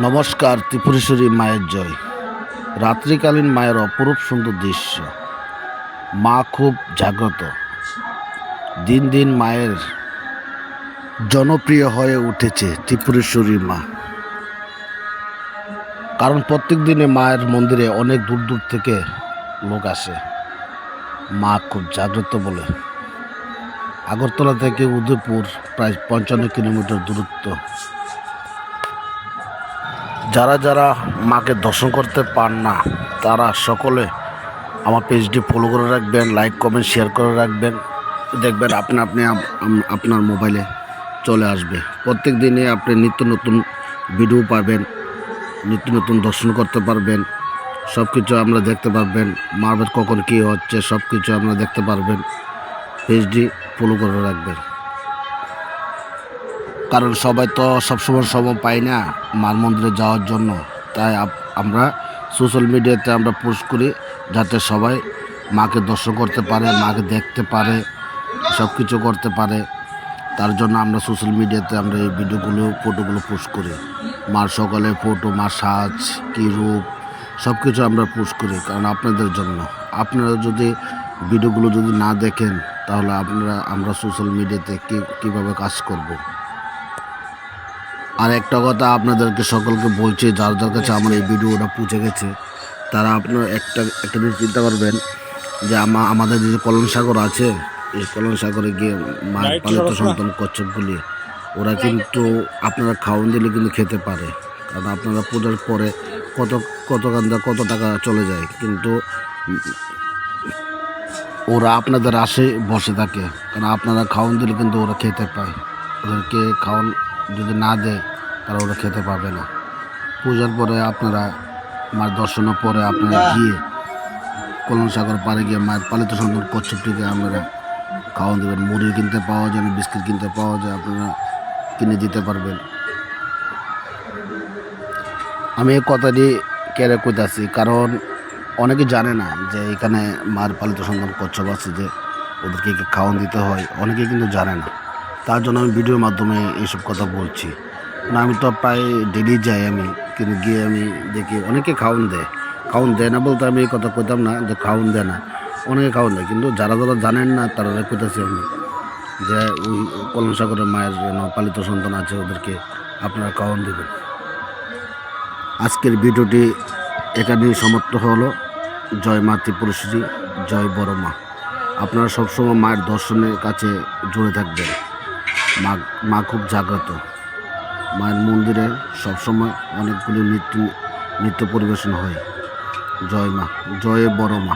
নমস্কার, ত্রিপুরেশ্বরী মায়ের জয়। রাত্রিকালীন মায়ের অপরূপ সুন্দর দৃশ্য। মা খুব জাগ্রত। দিন দিন মায়ের জনপ্রিয় হয়ে উঠেছে ত্রিপুরেশ্বরী মা। কারণ প্রত্যেক দিনে মায়ের মন্দিরে অনেক দূর দূর থেকে লোক আসে। মা খুব জাগ্রত বলে। আগরতলা থেকে উদয়পুর, প্রায় পঞ্চান্ন কিলোমিটার দূরত্ব। যারা যারা মাকে দর্শন করতে পান না, তারা সকলে আমার পেজটি ফলো করে রাখবেন লাইক কমেন্ট শেয়ার করে রাখবেন। দেখবেন আপনি আপনি আপনার মোবাইলে চলে আসবে। প্রত্যেক দিনে আপনি নিত্য নতুন ভিডিও পাবেন, নিত্য নতুন দর্শন করতে পারবেন। সব কিছু আমরা দেখতে পারবেন মার্বেল কখন কী হচ্ছে সব কিছু আমরা দেখতে পারবেন। পেজটি ফলো করে রাখবেন। কারণ সবাই তো সবসময় সময় পাই না মার মন্দিরে যাওয়ার জন্য। তাই আমরা সোশ্যাল মিডিয়াতে আমরা পোস্ট করি যাতে সবাই মাকে দর্শন করতে পারে, মাকে দেখতে পারে সব কিছু করতে পারে। তার জন্য আমরা সোশ্যাল মিডিয়াতে আমরা এই ভিডিওগুলো ফটোগুলো পোস্ট করি। মার সকালে ফটো মার সাজ, কী রূপ সব কিছু আমরা পোস্ট করি কারণ আপনাদের জন্য। আপনারা যদি ভিডিওগুলো যদি না দেখেন তাহলে আপনারা, আমরা সোশ্যাল মিডিয়াতে কী, কীভাবে কাজ করব? আর একটা কথা আপনাদেরকে সকলকে বলছি যার যার কাছে আমার এই ভিডিওটা পৌঁছে গেছে তারা আপনার একটা একটা জিনিস চিন্তা করবেন যে আমা আমাদের যে কলন সাগর আছে এই কলন সাগরে গিয়ে মায়ের পালিত সন্তান কচ্ছপগুলি ওরা কিন্তু আপনারা খাওয়ান দিলে কিন্তু খেতে পারে কারণ আপনারা পূজার পরে কত কত কান্দা কত টাকা চলে যায় কিন্তু ওরা আপনাদের আসে বসে থাকে কারণ আপনারা খাওয়ান দিলে কিন্তু ওরা খেতে পায় ওদেরকে খাওয়ান যদি না দেয় তারা ওরা খেতে পাবে না। পূজার পরে আপনারা মায়ের দর্শনের পরে আপনারা গিয়ে কলম সাগর পাড়ে গিয়ে মায়ের পালিত সন্তান কচ্ছপটিকে আপনারা খাওয়ান দেবেন। মুড়ি কিনতে পাওয়া যায়, বিস্কিট কিনতে পাওয়া যায়, আপনারা কিনে দিতে পারবেন। আমি এই কথাটি কেড়ে কইতাছি, কারণ অনেকে জানে না যে এখানে মার পালিত সন্তান কচ্ছপ আছে যে ওদেরকে খাওয়ান দিতে হয়, অনেকে কিন্তু জানে না। তার জন্য আমি ভিডিওর মাধ্যমে এইসব কথা বলছি। না, আমি তো প্রায় ডেলি যাই আমি, কিন্তু গিয়ে আমি দেখি অনেকে খাওয়ান দেয়। খাওয়ান দেয় না বলতে আমি এই কথা কইতাম না, যে খাওয়ান দেয় না। অনেকে খাওয়ান দেয়, কিন্তু যারা যারা জানেন না, তারা কইতাছি আমি, যে ওই কলম সাগরের মায়ের পালিত সন্তান আছে, ওদেরকে আপনারা খাওয়ান দেবেন। আজকের ভিডিওটি এখানেই সমাপ্ত হলো। জয় মা ত্রিপুরেশ্বরী জয় বড় মা। আপনারা সবসময় মায়ের দর্শনের কাছে জুড়ে থাকবেন। মা মা খুব জাগ্রত। মায়ের মন্দিরে সবসময় অনেকগুলি নৃত্য নৃত্য পরিবেশন হয়। জয় মা, জয় বড় মা।